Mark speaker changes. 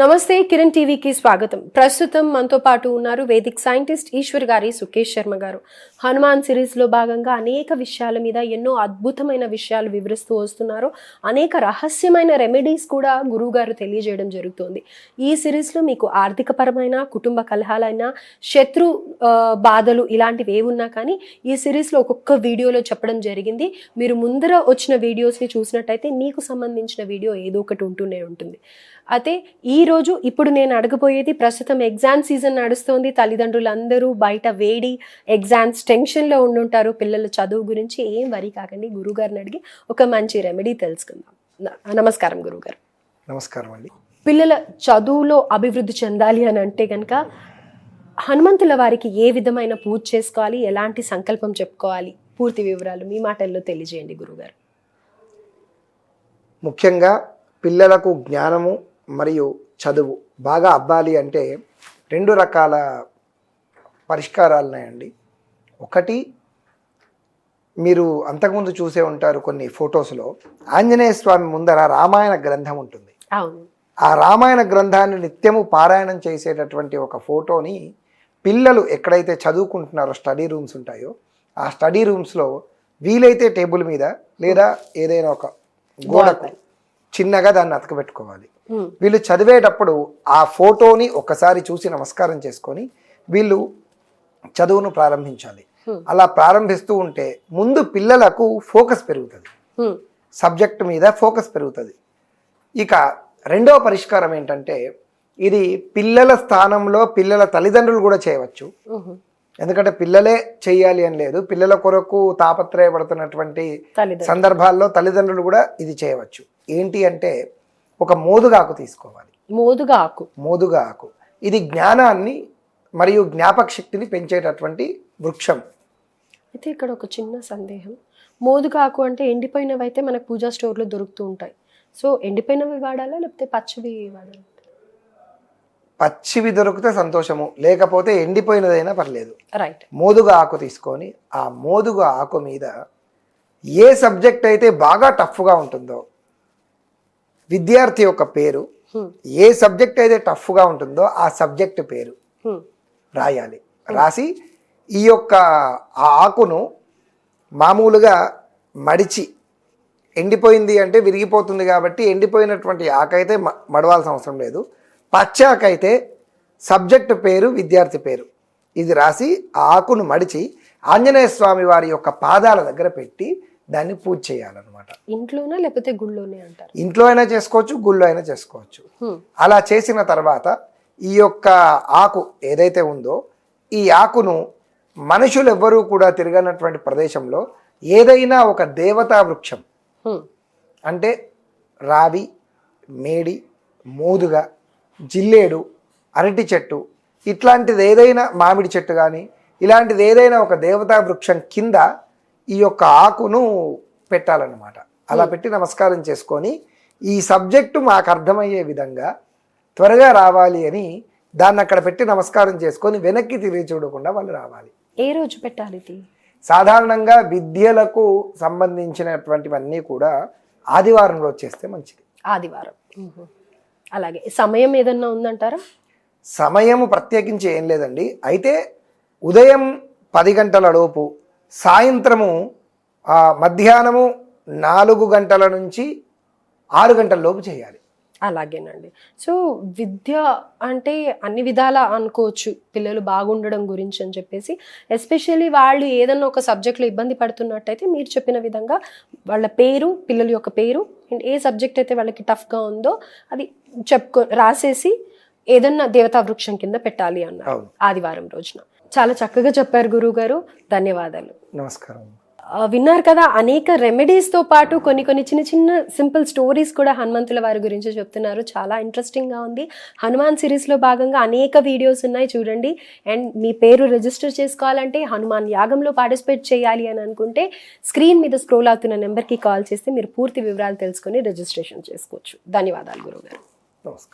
Speaker 1: నమస్తే కిరణ్ టీవీకి స్వాగతం. ప్రస్తుతం మనతో పాటు ఉన్నారు వేదిక్ సైంటిస్ట్ ఈశ్వర్ గారి సుకేష్ శర్మ గారు. హనుమాన్ సిరీస్లో భాగంగా అనేక విషయాల మీద ఎన్నో అద్భుతమైన విషయాలు వివరిస్తూ వస్తున్నారు. అనేక రహస్యమైన రెమెడీస్ కూడా గురువు గారు తెలియజేయడం జరుగుతుంది. ఈ సిరీస్లో మీకు ఆర్థిక పరమైన కుటుంబ కలహాలైన శత్రు బాధలు ఇలాంటివి ఏమున్నా కానీ ఈ సిరీస్లో ఒక్కొక్క వీడియోలో చెప్పడం జరిగింది. మీరు ముందర వచ్చిన వీడియోస్ని చూసినట్టయితే మీకు సంబంధించిన వీడియో ఏదో ఒకటి ఉంటూనే ఉంటుంది. అయితే ఈ రోజు ఇప్పుడు నేను అడగబోయేది ప్రస్తుతం ఎగ్జామ్ సీజన్ నడుస్తోంది. తల్లిదండ్రులందరూ బయట వేడి ఎగ్జామ్స్ టెన్షన్లో ఉండుంటారు. పిల్లల చదువు గురించి ఏం వరి కాకండి. గురుగారిని అడిగి ఒక మంచి రెమెడీ తెలుసుకుందాం. నమస్కారం గురుగారు.
Speaker 2: నమస్కారం అండి.
Speaker 1: పిల్లల చదువులో అభివృద్ధి చెందాలి అని అంటే కనుక హనుమంతుల వారికి ఏ విధమైన పూజ చేసుకోవాలి? ఎలాంటి సంకల్పం చెప్పుకోవాలి? పూర్తి వివరాలు మీ మాటల్లో తెలియజేయండి గురుగారు.
Speaker 2: ముఖ్యంగా పిల్లలకు జ్ఞానము మరియు చదువు బాగా అవ్వాలి అంటే రెండు రకాల పరిష్కారాలు ఉన్నాయండి ఒకటి మీరు అంతకుముందు చూసే ఉంటారు కొన్ని ఫొటోస్లో ఆంజనేయ స్వామి ముందర రామాయణ గ్రంథం ఉంటుంది. ఆ రామాయణ గ్రంథాన్ని నిత్యము పారాయణం చేసేటటువంటి ఒక ఫోటోని పిల్లలు ఎక్కడైతే చదువుకుంటున్నారో స్టడీ రూమ్స్ ఉంటాయో ఆ స్టడీ రూమ్స్లో వీలైతే టేబుల్ మీద లేదా ఏదైనా ఒక గోడకు చిన్నగా దాన్ని అతకబెట్టుకోవాలి. వీళ్ళు చదివేటప్పుడు ఆ ఫోటోని ఒకసారి చూసి నమస్కారం చేసుకొని వీళ్ళు చదువును ప్రారంభించాలి. అలా ప్రారంభిస్తూ ఉంటే ముందు పిల్లలకు ఫోకస్ పెరుగుతుంది. సబ్జెక్ట్ మీద ఫోకస్ పెరుగుతుంది. ఇక రెండవ పరిష్కారం ఏంటంటే ఇది పిల్లల స్థానంలో పిల్లల తల్లిదండ్రులు కూడా చేయవచ్చు. ఎందుకంటే పిల్లలే చేయాలి అని లేదు. పిల్లల కొరకు తాపత్రయపడుతున్నటువంటి సందర్భాల్లో తల్లిదండ్రులు కూడా ఇది చేయవచ్చు. ఏంటి అంటే ఒక మోదుగాకు తీసుకోవాలి.
Speaker 1: మోదుగా ఆకు
Speaker 2: మోదుగా ఆకు ఇది జ్ఞానాన్ని మరియు జ్ఞాపక శక్తిని పెంచేటటువంటి వృక్షం.
Speaker 1: అయితే ఇక్కడ ఒక చిన్న సందేహం. మోదుగా ఆకు అంటే ఎండిపోయినవి అయితే మనకు పూజా స్టోర్లో దొరుకుతూ ఉంటాయి. సో ఎండిపోయినవి వాడాలా లేకపోతే పచ్చివి వాడాలా?
Speaker 2: పచ్చివి దొరికితే సంతోషము లేకపోతే ఎండిపోయినదైనా పర్లేదు.
Speaker 1: రైట్
Speaker 2: మోదుగా ఆకు తీసుకొని ఆ మోదుగా ఆకు మీద ఏ సబ్జెక్ట్ అయితే బాగా టఫ్గా ఉంటుందో విద్యార్థి యొక్క పేరు ఏ సబ్జెక్ట్ అయితే టఫ్గా ఉంటుందో ఆ సబ్జెక్ట్ పేరు రాయాలి. రాసి ఈ యొక్క ఆ ఆకును మామూలుగా మడిచి ఎండిపోయింది అంటే విరిగిపోతుంది కాబట్టి ఎండిపోయినటువంటి ఆకైతే మ- మడవాల్సిన అవసరం లేదు. పచ్చ ఆకైతే సబ్జెక్ట్ పేరు విద్యార్థి పేరు ఇది రాసి ఆ ఆకును మడిచి ఆంజనేయ స్వామి వారి యొక్క పాదాల దగ్గర పెట్టి దాన్ని పూజ చేయాలన్నమాట
Speaker 1: ఇంట్లోనా లేకపోతే గుళ్ళోనే అంటారు
Speaker 2: ఇంట్లో అయినా చేసుకోవచ్చు గుళ్ళో అయినా చేసుకోవచ్చు. అలా చేసిన తర్వాత ఈ యొక్క ఆకు ఏదైతే ఉందో ఈ ఆకును మనుషులు ఎవ్వరూ కూడా తిరగనటువంటి ప్రదేశంలో ఏదైనా ఒక దేవతా వృక్షం. అంటే రావి మేడి మోదుగ జిల్లేడు అరటి చెట్టు ఇట్లాంటిది ఏదైనా మామిడి చెట్టు కానీ ఇలాంటిది ఏదైనా ఒక దేవతా వృక్షం కింద ఈ యొక్క ఆకును పెట్టాలన్నమాట. అలా పెట్టి నమస్కారం చేసుకొని ఈ సబ్జెక్టు మాకు అర్థమయ్యే విధంగా త్వరగా రావాలి అని దాన్ని అక్కడ పెట్టి నమస్కారం చేసుకొని వెనక్కి తిరిగి చూడకుండా వాళ్ళు రావాలి.
Speaker 1: ఏ రోజు పెట్టాలి
Speaker 2: సాధారణంగా విద్యలకు సంబంధించినటువంటివన్నీ కూడా ఆదివారం రోజు చేస్తే మంచిది.
Speaker 1: ఆదివారం. అలాగే సమయం ఏదన్నా ఉందంటారా?
Speaker 2: సమయము ప్రత్యేకించి ఏం లేదండి. అయితే ఉదయం పది గంటల లోపు సాయంత్రము మధ్యాహ్నము నాలుగు గంటల నుంచి ఆరు గంటల లోపు చేయాలి.
Speaker 1: అలాగేనండి. సో విద్య అంటే అన్ని విధాలా అనుకోవచ్చు పిల్లలు బాగుండడం గురించి అని చెప్పేసి. ఎస్పెషల్లీ వాళ్ళు ఏదన్నా ఒక సబ్జెక్ట్లో ఇబ్బంది పడుతున్నట్టయితే మీరు చెప్పిన విధంగా వాళ్ళ పేరు పిల్లల యొక్క పేరు అండ్ ఏ సబ్జెక్ట్ అయితే వాళ్ళకి టఫ్గా ఉందో అది చెప్పుకో రాసేసి ఏదన్నా దేవతా వృక్షం కింద పెట్టాలి అన్నారు. ఆదివారం రోజున. చాలా చక్కగా చెప్పారు గురువు గారు ధన్యవాదాలు.
Speaker 2: నమస్కారం.
Speaker 1: విన్నారు కదా అనేక రెమెడీస్తో పాటు కొన్ని కొన్ని చిన్న చిన్న సింపుల్ స్టోరీస్ కూడా హనుమంతుల వారి గురించి చెప్తున్నారు. చాలా ఇంట్రెస్టింగ్గా ఉంది. హనుమాన్ సిరీస్లో భాగంగా అనేక వీడియోస్ ఉన్నాయి చూడండి. అండ్ మీ పేరు రిజిస్టర్ చేసుకోవాలంటే హనుమాన్ యాగంలో పార్టిసిపేట్ చేయాలి అని అనుకుంటే స్క్రీన్ మీద స్క్రోల్ అవుతున్న నెంబర్కి కాల్ చేస్తే మీరు పూర్తి వివరాలు తెలుసుకొని రిజిస్ట్రేషన్ చేసుకోవచ్చు. ధన్యవాదాలు గురువు గారు
Speaker 2: నమస్కారం.